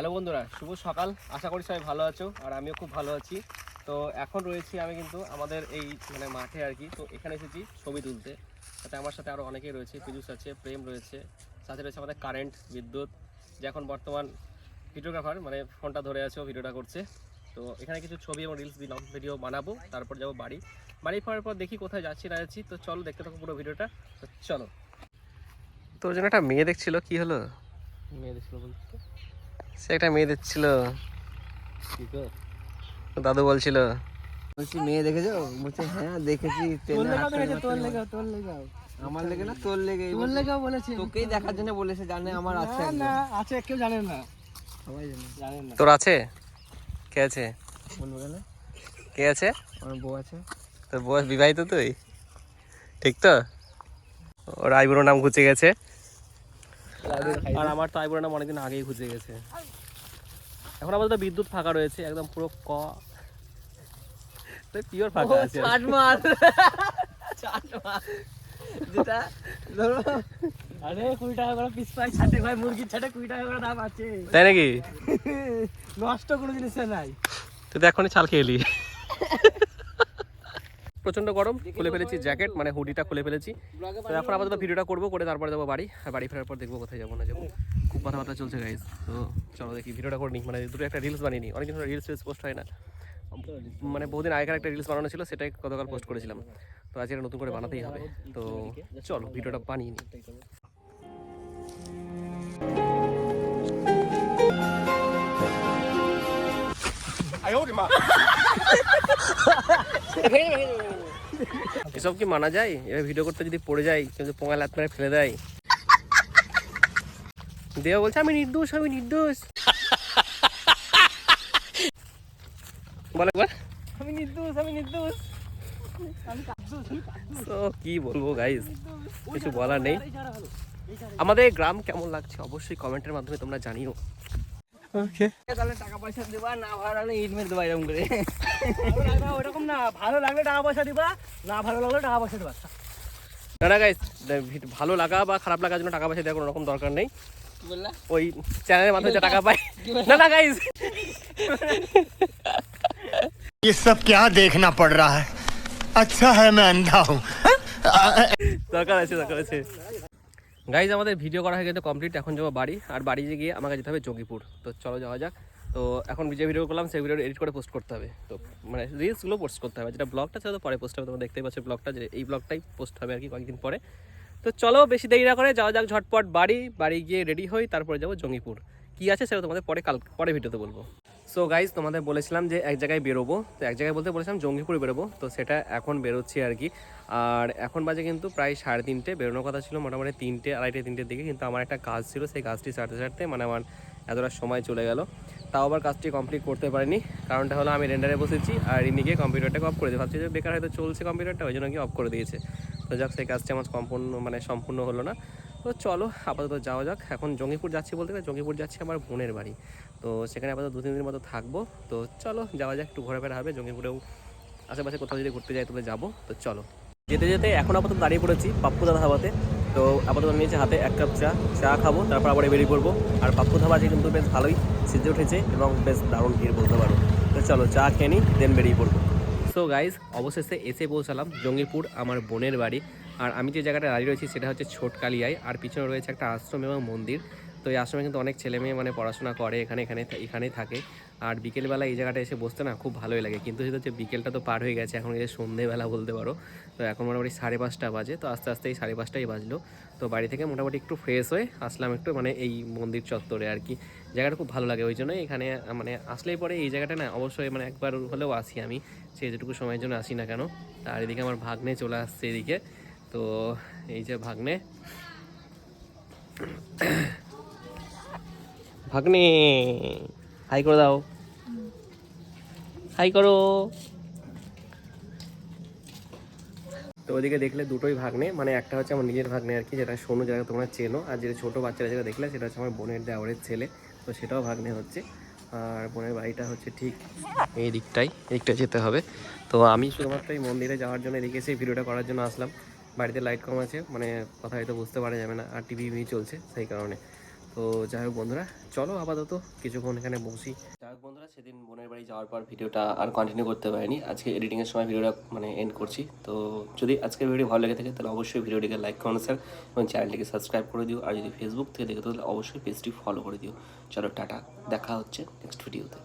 Hello বন্ধুরা শুভ সকাল। আশা করি সবাই ভালো আছো আর আমিও খুব ভালো আছি। তো এখন রয়েছি আমি কিন্তু আমাদের এই মানে মাঠে আর কি। তো এখানে এসেছি ছবি তুলতে। সাথে আমার সাথে আরও অনেকেই রয়েছে পিজুস আছে প্রেম রয়েছে সাথে রয়েছে আমাদের কারেন্ট বিদ্যুৎ যে এখন বর্তমান ভিডিওগ্রাফার মানে ফোনটা ধরে আছে ও ভিডিওটা করছে। তো এখানে কিছু ছবি এবং রিলস দিলাম ভিডিও বানাবো তারপর যাব বাড়ি। বাড়ি ফেরার পর দেখি কোথায় যাচ্ছি না যাচ্ছি। তো চলো দেখতে থাকো পুরো ভিডিওটা। তো চলো। তোর জন্য একটা মেয়ে দেখছিল কি হলো? মেয়ে দেখছিল বলতে? সে একটা মেয়ে দেখছিল। দাদু বলছিল। বলছি মেয়ে দেখেছ? বলছে হ্যাঁ দেখেছি আমার লেগে না তোর লেগে তোর লেগা বলেছি। তোকেই দেখার জন্য বলেছে জানে আমার আছে না আছে কেউ জানে না। সবাই জানে। জানেন না। তোর আছে? কে আছে? কে আছে? আমার বউ আছে। তোর বয়স বিবাহিত তুই? ঠিক তো? ওর আইবুড়ো নাম ঘুচে গেছে। আর আমার তো আইবুড়ো নাম অনেকদিন আগেই খুঁজে গেছে। এখন আপাতত বিদ্যুৎ ফাঁকা রয়েছে একদম পুরো ক। পিওর ফাঁকা আছে। চাট মার চাট মার যেটা ধরো আরে কুড়ি টাকা করে পিস পাই ছাটে ভাই মুরগির ছাটে কুড়ি টাকা করে দাম আছে। তাই নাকি? নষ্ট কোনো জিনিস নাই। তুই তো এখনই চাল খেয়ে এলি প্রচণ্ড গরম খুলে ফেলেছি জ্যাকেট মানে হুডিটা খুলে ফেলেছি। তো এখন আপাতত ভিডিওটা করব করে তারপরে যাব বাড়ি। আর বাড়ি ফেরার পর দেখব কোথায় যাব না যাব। খুব কথাবার্তা চলছে গাইজ তো চলো দেখি ভিডিওটা করে নিই। মানে দুটো একটা রিলস বানিয়ে নিই। অনেকদিন রিলস রিলস পোস্ট হয় না। মানে বহুদিন আগেকার একটা রিলস বানানো ছিল সেটাই গতকাল পোস্ট করেছিলাম। তো আজকে এটা নতুন করে বানাতেই হবে। তো চলো ভিডিওটা বানিয়ে নিই। এসব কি মানা যায়? এবার ভিডিও করতে যদি পড়ে যায় কিন্তু পোঙা লাত মেরে ফেলে দেয়। দেওয়া বলছে আমি নির্দোষ আমি নির্দোষ। বল আমি নির্দোষ আমি নির্দোষ। তো কি বলব গাইজ কিছু বলার নেই। আমাদের গ্রাম কেমন লাগছে? অবশ্যই কমেন্টের মাধ্যমে তোমরা জানিও। ওকে তাহলে টাকা পয়সা দেবা না ভাড়া হলে ইট মেরে দেবা এরকম করে ওরকম না ভালো লাগলে টাকা পয়সা দিবা না ভালো লাগলে টাকা পয়সা দিবা না না গাইজ ভালো লাগা বা খারাপ লাগার জন্য টাকা পয়সা দেওয়ার কোনো রকম দরকার নেই কি বললা ওই চ্যানেলের মাধ্যমে যে টাকা পাই না না গাইজ ये सब क्या देखना पड़ रहा है अच्छा है मैं अंधा हूँ দরকার আছে দরকার আছে গাইজ আমাদের ভিডিও করা হয়ে গেছে কমপ্লিট এখন যাব বাড়ি। আর বাড়ি গিয়ে আমাকে যেতে হবে যোগীপুর তো চলো যাওয়া যাক। তো এখন যে ভিডিও করলাম, সেই ভিডিও এডিট করে পোস্ট করতে হবে। তো মানে রিলসগুলো পোস্ট করতে হবে। যেটা ব্লগটা সেটা তো পরে পোস্ট হবে। তোমরা দেখতেই পাচ্ছ ব্লগটা যে এই ব্লগটাই পোস্ট হবে আর কি কয়েকদিন পরে। তো চলো বেশি দেরি না করে যাওয়া যাক ঝটপট বাড়ি। বাড়ি গিয়ে রেডি হই, তারপরে যাব জঙ্গিপুর কি আছে সেটা তোমাদের পরে কাল পরে ভিডিওতে বলব। সো গাইজ তোমাদের বলেছিলাম যে এক জায়গায় বেরোবো। তো এক জায়গায় বলতে বলেছিলাম জঙ্গিপুরে বেরোবো। তো সেটা এখন বেরোচ্ছি আর কি। আর এখন বাজে কিন্তু প্রায় সাড়ে তিনটে। বেরোনোর কথা ছিল মোটামুটি তিনটে, আড়াইটে, তিনটের দিকে। কিন্তু আমার একটা কাজ ছিল, সেই কাজটি সারতে সারতে মানে আমার এতটা সময় চলে গেল। তাও আবার কাজটি কমপ্লিট করতে পারিনি। কারণটা হলো আমি রেন্ডারে বসেছি আর ইনি গিয়ে কম্পিউটারটাকে অফ করে দিয়ে ভাবছি যে বেকার হয়তো চলছে কম্পিউটারটা ওই জন্য কি অফ করে দিয়েছে। তো যাক, সেই কাজটি আমার সম্পূর্ণ মানে সম্পূর্ণ হলো না। তো চলো, আপাতত যাওয়া যাক। এখন জঙ্গিপুর যাচ্ছি বলতে গেলে, জঙ্গিপুর যাচ্ছি আমার বোনের বাড়ি। তো সেখানে আপাতত দু তিন দিনের মতো থাকব। তো চলো, যাওয়া যাক, একটু ঘোরাফেরা হবে। জঙ্গিপুরেও আশেপাশে কোথাও যদি ঘুরতে যাই তবে যাব। তো চলো। যেতে যেতে এখন আপাতত দাঁড়িয়ে পড়েছি পাপ্পু দাদা ধাবাতে তো আপাতত নিয়েছি হাতে এক কাপ চা। চা খাব, তারপর আবার বেরিয়ে পড়ব। আর পাপ্পু ধাবা আজকে কিন্তু বেশ ভালোই সিজে উঠেছে এবং বেশ দারুণ ভিড় বলতে পারো। তো চলো, চা খেয়ে নিই দেন বেরিয়ে পড়ব। সো গাইজ অবশেষে এসে পৌঁছালাম জঙ্গিপুর আমার বোনের বাড়ি। আর আমি যে জায়গাটা দাঁড়িয়ে রয়েছি সেটা হচ্ছে ছোটকালিয়ায়। আর পিছনে রয়েছে একটা আশ্রম এবং মন্দির। তো এই আশ্রমে কিন্তু অনেক ছেলে মেয়ে মানে পড়াশোনা করে, এখানে এখানে, এখানেই থাকে। আর বিকেলবেলা এই জায়গাটা এসে বসতে না খুব ভালোই লাগে। কিন্তু সেটা হচ্ছে বিকেলটা তো পার হয়ে গেছে, এখন এই সন্ধেবেলা বলতে পারো। তো এখন মোটামুটি সাড়ে পাঁচটা বাজে, তো আস্তে আস্তে এই সাড়ে পাঁচটাই বাজলো। তো বাড়ি থেকে মোটামুটি একটু ফ্রেশ হয়ে আসলাম একটু মানে এই মন্দির চত্বরে আর কি। জায়গাটা খুব ভালো লাগে, ওই জন্যই এখানে মানে আসলেই পরে এই জায়গাটা না অবশ্যই মানে একবার হলেও আসি আমি। সে যেটুকু সময়ের জন্য আসি না কেন আর এদিকে আমার ভাগ্নে চলে আসছে এদিকে। তো এই যে ভাগ্নে। ভাগ্নে হাই করে দাও। হাই করো তো ওদিকে দেখলে দুটোই ভাগ্নে মানে একটা হচ্ছে আমার নিজের ভাগ্নে আর কি, যেটা সোনু যেটা তোমরা চেনো, আর যেটা ছোটো বাচ্চারা যেটা দেখলে, সেটা হচ্ছে আমার বোনের দেওয়ারের ছেলে, তো সেটাও ভাগ্নে হচ্ছে। আর বোনের বাড়িটা হচ্ছে ঠিক এই দিকটাই, এই দিকটা যেতে হবে। তো আমি শুধুমাত্র এই মন্দিরে যাওয়ার জন্য এদিকে সেই ভিডিওটা করার জন্য আসলাম। বাড়িতে লাইট কম আছে মানে কথা হয়তো বুঝতে পারা যাবে না, আর টিভি চলছে সেই কারণে। তো যাই হোক বন্ধুরা, চলো আপাতত কিছুক্ষণ এখানে বসি। সেদিন বোনের বাড়ি যাওয়ার পর ভিডিওটা আর কন্টিনিউ করতে পারিনি। আজকে এডিটিংয়ের সময় ভিডিওটা মানে এন্ড করছি। তো যদি আজকের ভিডিও ভালো লেগে থাকে, তাহলে অবশ্যই ভিডিওটিকে লাইক করুন স্যার এবং চ্যানেলটিকে সাবস্ক্রাইব করে দিও। আর যদি ফেসবুক থেকে দেখে তাহলে অবশ্যই পেজটি ফলো করে দিও। চলো টাটা, দেখা হচ্ছে নেক্সট ভিডিওতে